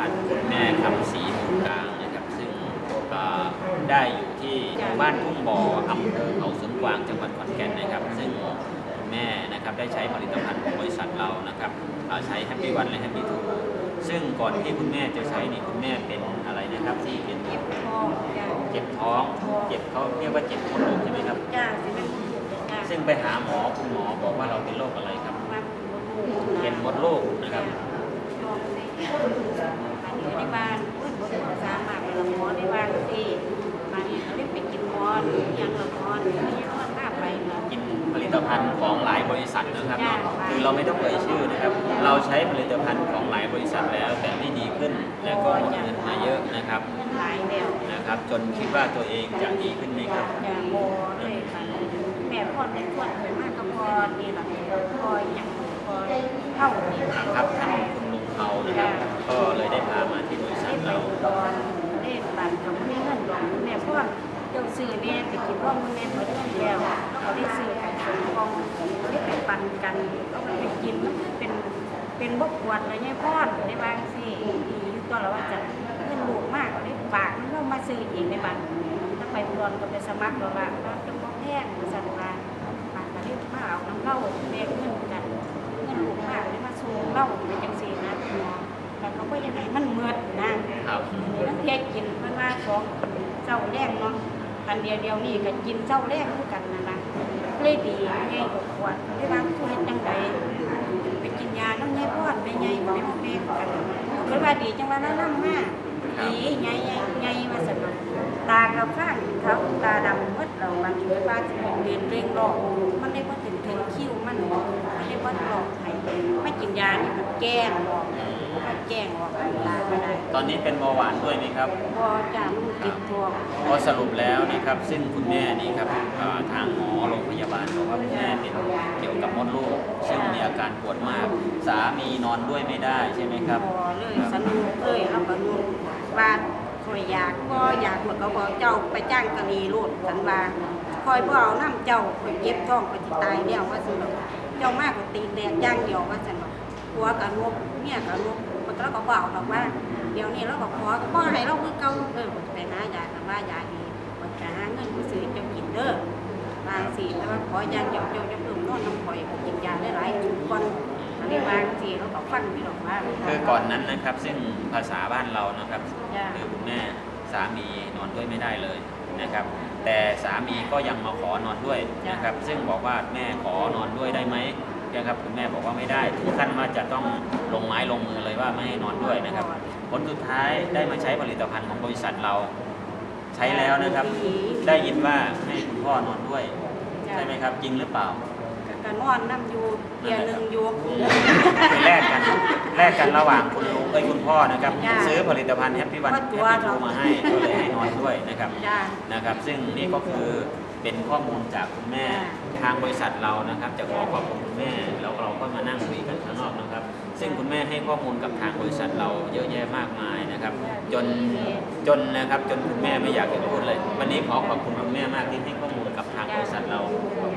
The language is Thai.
าษณ์คุณแม่คำศรีมูลกลางนะครับ ซึ่งก็ได้อยู่ที่หมู่บ้านทุ่งบ่ออำเภอเขาสวนกวางจังหวัดขอนแก่นนะครับ ซึ่งคุณแม่นะครับได้ใช้ผลิตภัณฑ์ของบริษัทเรานะครับอ่าใช้แฮปปี้วันและแฮปปี้ทูซึ่งก่อนที่คุณแม่จะใช้นี่คุณแม่เป็นอะไรนะครับที่เป็นเจ็บคอจ้าเจ็บท้องเจ็บเขาเรียกว่าเจ็บมดลูกใช่ไหมครับจ้าสิเป็นจ้าซึ่งไปหาหมอคุณหมอบอกว่าเราเป็นโรคอะไรครับมาเป็นเป็นมดลูกนะครับล องในอันนี้ในบ้านพูดภาษามากเป็นหมอในบ้านที่มานี่เขาเรียกไปกินมอนยังละมอนนี่นอนหน้าไปเนาะกินผลิตภัณฑ์ของหลายบริษัทนะครับเนาะคือเราไม่ต้องเอ่ยชื่อนะครับ เราใช้ผลิตภัณฑ์ของหลายบริษัทแล้ว แต่ไม่ดีขึ้นและก็หมดเงินมาเยอะนะครับหลายแล้วนะครับ จนคิดว่าตัวเองจะดีขึ้นไหมครับอย่าโมเลยค่ะแม่พ่อเป็นพ่อเป็นมากก็พอนี่แหละพออย่างพอเท่านี้ครับท่าน เขานะครับ ก็เลยได้พามาที่บริษัทเราตอุดรได้บัตรกับแม่เงินดอกแม่พ่อเจ้าซื้อแม่ไปกินร่องแม่หมดเงินแล้วแล้วก็ได้ซื้อไก่สมกองได้ไปปันกันแล้วก็ไปกินมันคือเป็นเป็นบกขวดอะไรเงี้ยพ่อได้บางสิดีอยู่ตัวละว่าจะเงินหลูกมากได้ฝากเรามาซื้อเองในบ้านถ้าไปอุดรก็ไปสมัครแล้วว่าเราจะบ่แพงสั เทศกินมันว่าสองเจ้าแรกเนาะกันเดียวเดียวนี่ก็กินเจ้าแรกคู่กันนั่นละเลยดีไงกขวดได้บางผู้เห็นจังใดไปกินยาน้ำไงพอดไปไงไปมองแม่กันก็ว่าดีจังว่าแล้วน้ำมากดีไงไงไงมาสนุกตากับข้างเขาตาดำมืดเราบางทีว่าจะเป็นเรียนเร่งหลอกมันได้ว่าถึงถึงคิ้วมันมันได้ว่าหลอกไห้ไม่กินยานี่มันแก้งออก มันแก้งออกตาไม่ได้ตอนนี้เป็นเบาหวานด้วยไหมครับพอจะลูกติดตัวก็สรุปแล้วนะครับ ซึ่งคุณแม่นี่ครับเอ่อทางหมอโรงพยาบาลบอกว่าคุณแม่เป็นเกี่ยวกับมดลูก ซึ่งมีอาการปวดมาก สามีนอนด้วยไม่ได้ใช่ไหมครับพอเลยสนุกเลยแล้วก็ลูกบ้านคอยอยากก็อยากหมดก็บอกเจ้าไปจ้างกะลีรูดสันบาคอยบ่เอาน้ำเจ้าคอยเก็บท้องไปที่ตายแล้วว่าสิบอกเจ้ามากกว่าตีนแดงย่างเดียวว่าสันบอกผั วกับลูกเมียกับลูกมันก็เราก็บอกบอกว่า เดี๋ยวนี้เราบอกขอก็บ่ให้เราคือเก่าเออไปหายาแต่ว่ายาดีมันจะหาเงินมาซื้อเจ้ากินเด้อบางสิแต่ว่าขออย่างเดียวเจ้าจะเพิ่มนอนน้ำข่อยกินยาได้หลายๆทุกวันอันนี้บางสิเราก็ฟันพี่ดอกว่าคือก่อนนั้นนะครับ ซึ่งภาษาบ้านเรานะครับจ้ะคือคุณแม่สามีนอนด้วยไม่ได้เลยนะครับ แต่สามีก็ยังมาขอนอนด้วยนะครับ ซึ่งบอกว่าแม่ขอนอนด้วยได้ไหม นะครับคุณแม่บอกว่าไม่ได้ถึงขั้นว่าจะต้องลงไม้ลงมือเลยว่าไม่ให้นอนด้วยนะครับ ผลสุดท้ายได้มาใช้ผลิตภัณฑ์ของบริษัทเราใช้แล้วนะครับ ได้ยินว่าให้คุณพ่อนอนด้วย ใช่ไหมครับ จริงหรือเปล่าก็นอนน้ำอยู่เดียวหนึ่งอยู่คือแลกกันแลกกันระหว่างคุณลุงเอ้ยคุณพ่อนะครับจ้ะซื้อผลิตภัณฑ์แฮปปี้วันก็แฮปตัวปี้เราทูมาให้ก็เลยให้นอนด้วยนะครับจ้านะครับ ซึ่งนี่ก็คือ เป็นข้อมูลจากคุณแม่ ทางบริษัทเรานะครับจะขอขอบคุณคุณแม่ แล้วเราก็มานั่งคุยกันข้างนอกนะครับ ซึ่งคุณแม่ให้ข้อมูลกับทางบริษัทเราเยอะแยะมากมายนะครับ จนจนนะครับจนคุณแม่ไม่อยากจะพูดเลย วันนี้ขอขอบคุณคุณแม่มากที่ให้ข้อมูลกับทางบริษัทเราขอบ